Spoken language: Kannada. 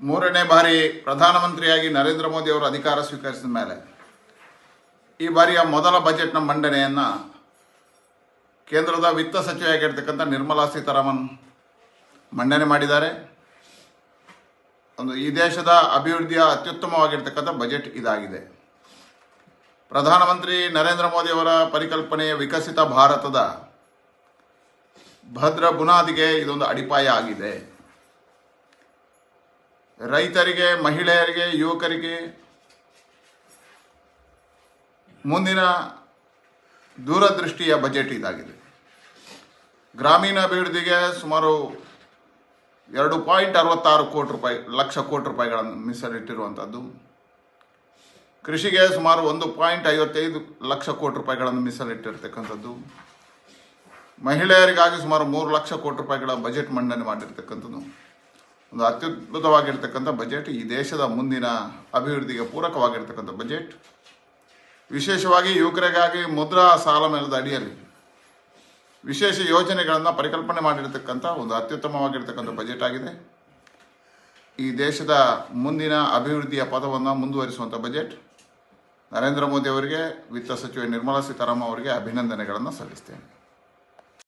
ಮೂರನೇ ಬಾರಿ ಪ್ರಧಾನಮಂತ್ರಿಯಾಗಿ ನರೇಂದ್ರ ಮೋದಿ ಅವರು ಅಧಿಕಾರ ಸ್ವೀಕರಿಸಿದ ಮೇಲೆ ಈ ಬಾರಿಯ ಮೊದಲ ಬಜೆಟ್ನ ಮಂಡನೆಯನ್ನು ಕೇಂದ್ರದ ವಿತ್ತ ಸಚಿವೆಯಾಗಿರ್ತಕ್ಕಂಥ ನಿರ್ಮಲಾ ಸೀತಾರಾಮನ್ ಮಂಡನೆ ಮಾಡಿದ್ದಾರೆ. ಒಂದು ಈ ದೇಶದ ಅಭಿವೃದ್ಧಿಯ ಅತ್ಯುತ್ತಮವಾಗಿರ್ತಕ್ಕಂಥ ಬಜೆಟ್ ಇದಾಗಿದೆ. ಪ್ರಧಾನಮಂತ್ರಿ ನರೇಂದ್ರ ಮೋದಿ ಅವರ ಪರಿಕಲ್ಪನೆಯ ವಿಕಸಿತ ಭಾರತದ ಭದ್ರ ಬುನಾದಿಗೆ ಇದೊಂದು ಅಡಿಪಾಯ ಆಗಿದೆ. ರೈತರಿಗೆ, ಮಹಿಳೆಯರಿಗೆ, ಯುವಕರಿಗೆ ಮುಂದಿನ ದೂರದೃಷ್ಟಿಯ ಬಜೆಟ್ ಇದಾಗಿದೆ. ಗ್ರಾಮೀಣ ಅಭಿವೃದ್ಧಿಗೆ ಸುಮಾರು ಎರಡು ಪಾಯಿಂಟ್ ಅರವತ್ತಾರು ಕೋಟಿ ರೂಪಾಯಿ, ಲಕ್ಷ ಕೋಟಿ ರೂಪಾಯಿಗಳನ್ನು ಮೀಸಲಿಟ್ಟಿರುವಂಥದ್ದು ಕೃಷಿಗೆ ಸುಮಾರು ಒಂದು ಪಾಯಿಂಟ್ ಐವತ್ತೈದು ಲಕ್ಷ ಕೋಟಿ ರೂಪಾಯಿಗಳನ್ನು ಮೀಸಲಿಟ್ಟಿರ್ತಕ್ಕಂಥದ್ದು. ಮಹಿಳೆಯರಿಗಾಗಿ ಸುಮಾರು ಮೂರು ಲಕ್ಷ ಕೋಟಿ ರೂಪಾಯಿಗಳ ಬಜೆಟ್ ಮಂಡನೆ ಮಾಡಿರ್ತಕ್ಕಂಥದ್ದು. ಒಂದು ಅತ್ಯದ್ಭುತವಾಗಿರ್ತಕ್ಕಂಥ ಬಜೆಟ್ ಈ ದೇಶದ ಮುಂದಿನ ಅಭಿವೃದ್ಧಿಗೆ ಪೂರಕವಾಗಿರ್ತಕ್ಕಂಥ ಬಜೆಟ್. ವಿಶೇಷವಾಗಿ ಯುವಕರಿಗಾಗಿ ಮುದ್ರಾ ಸಾಲ ಮೇಲದ ಅಡಿಯಲ್ಲಿ ವಿಶೇಷ ಯೋಜನೆಗಳನ್ನು ಪರಿಕಲ್ಪನೆ ಮಾಡಿರ್ತಕ್ಕಂಥ ಒಂದು ಅತ್ಯುತ್ತಮವಾಗಿರ್ತಕ್ಕಂಥ ಬಜೆಟ್ ಆಗಿದೆ. ಈ ದೇಶದ ಮುಂದಿನ ಅಭಿವೃದ್ಧಿಯ ಪದವನ್ನು ಮುಂದುವರಿಸುವಂಥ ಬಜೆಟ್. ನರೇಂದ್ರ ಮೋದಿ ಅವರಿಗೆ ವಿತ್ತ ಸಚಿವೆ ನಿರ್ಮಲಾ ಸೀತಾರಾಮನ್ ಅವರಿಗೆ ಅಭಿನಂದನೆಗಳನ್ನು ಸಲ್ಲಿಸ್ತೇನೆ.